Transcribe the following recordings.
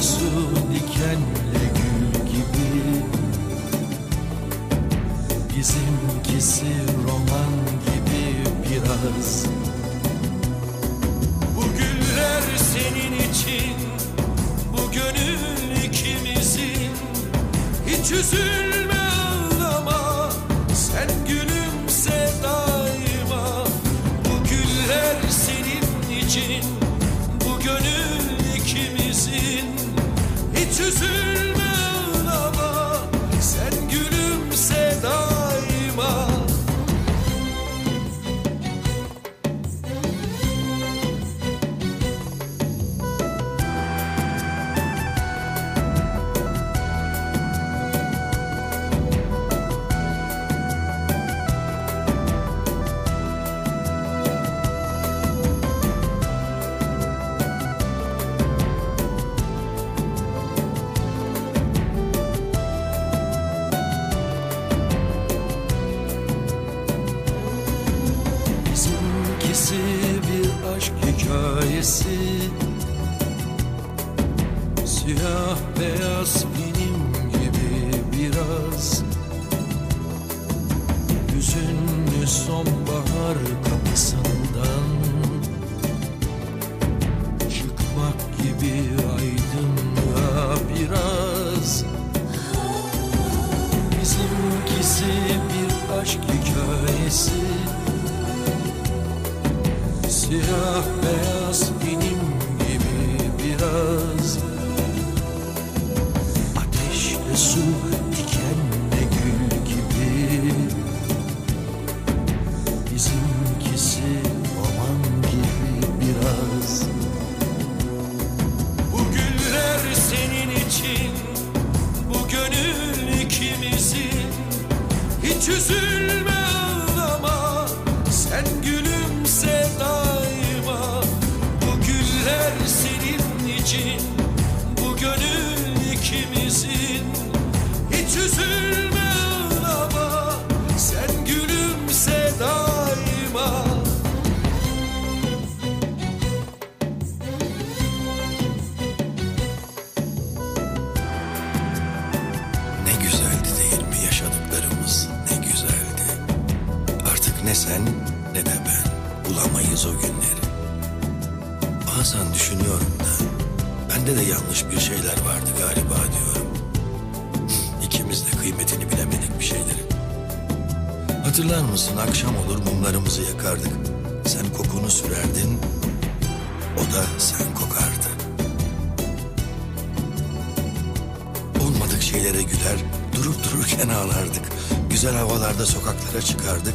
Su dikenle gül gibi. Bizimkisi roman gibi biraz. Bu güller senin için Bu gönül ikimizin. Hiç üzülme Siyah beyaz benim gibi biraz. Hüzünlü sonbahar Jesús. Ben bulamayız o günleri. Bazen düşünüyorum da bende de yanlış bir şeyler vardı galiba diyorum. İkimiz de kıymetini bilemedik bir şeylerin. Hatırlar mısın akşam olur mumlarımızı yakardık. Sen kokunu sürerdin, o da sen kokardı. Olmadık şeylere güler, durup dururken ağlardık. Güzel havalarda sokaklara çıkardık.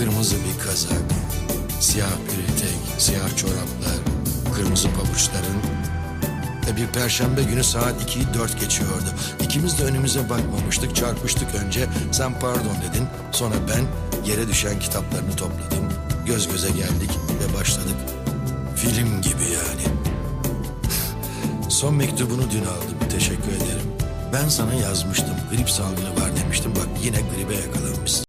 Kırmızı bir kazak, siyah bir etek, siyah çoraplar, kırmızı pabuçların ve bir perşembe günü saat 2'yi 4 geçiyordu. İkimiz de önümüze bakmamıştık, çarpıştık önce. Sen pardon dedin, sonra ben yere düşen kitaplarını topladım. göz göze geldik ve başladık. Film gibi yani. Son mektubunu dün aldım. Teşekkür ederim. Ben sana yazmıştım. Grip salgını var demiştim. Bak yine gribe yakalanmışsın.